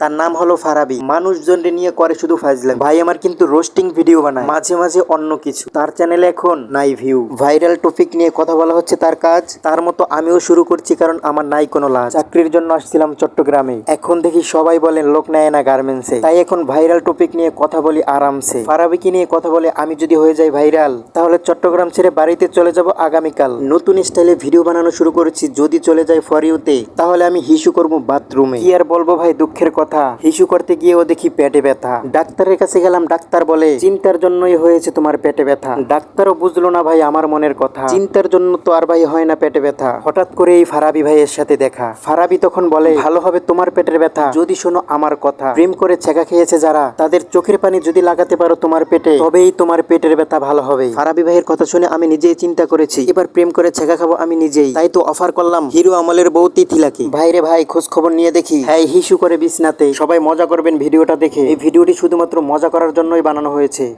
তার নাম হলো ফারাবি। মানুষজনকে নিয়ে করে শুধু ফাজলাম। ভাই আমার কিন্তু রোস্টিং ভিডিও বানায়। মাঝে মাঝে অন্য কিছু। তার চ্যানেলে এখন নাই ভিউ ভাইরাল টপিক নিয়ে কথা বলা হচ্ছে তার কাজ। তার মতো আমিও শুরু করছি কারণ আমার নাই কোনো লাজ। চাকরির জন্য আসছিলাম চট্টগ্রামে। এখন দেখি সবাই বলেন লোক নেয় না গার্মেন্টসে তাই এখন ভাইরাল টপিক নিয়ে কথা বলি আরামসে। ফারাবিকে নিয়ে কথা বলে আমি যদি হয়ে যাই ভাইরাল তাহলে চট্টগ্রাম ছেড়ে বাড়িতে চলে যাব আগামীকাল। নতুন স্টাইলে ভিডিও বানানো শুরু করেছি। যদি চলে যায় ফর ইউতে তাহলে আমি হিসু করব বাথরুমে কি আর বলব ভাই, দুঃখের কথা। হিসু করতে গিয়েও দেখি পেটে ব্যথা। ডাক্তারের কাছে গেলাম, ডাক্তার বলে, চিন্তার জন্যই হয়েছে তোমার পেটে ব্যথা। ডাক্তারও বুঝলো না ভাই আমার মনের কথা। চিন্তার জন্য তো আর ভাই হয় না পেটে ব্যথা। হঠাৎ করে এই ফারাবি ভাইয়ের সাথে দেখা। ফারাবি তখন বলে, ভালো হবে তোমার পেটের ব্যথা। যদি শোনো আমার কথা। প্রেম করে ছেঁকা খেয়েছে যারা, তাদের চোখের পানি যদি লাগাতে পারো তোমার পেটে, তবেই তোমার পেটের ব্যথা ভালো হবে। ফারাবি ভাইয়ের কথা শুনে আমি নিজেই চিন্তা করেছি, এবার প্রেম করে ছেঁকা খাব আমি নিজেই। তাই তো অফার করলাম, হিরো আমলের বউ তিথিলাকে। ভাইরে ভাই খোঁজ খবর নিয়ে দেখি। হ্যাঁ হিসু করে বিছনাতে সবাই মজা করবেন ভিডিওটা দেখে। এই ভিডিওটি শুধুমাত্র মজা করার জন্যই বানানো হয়েছে।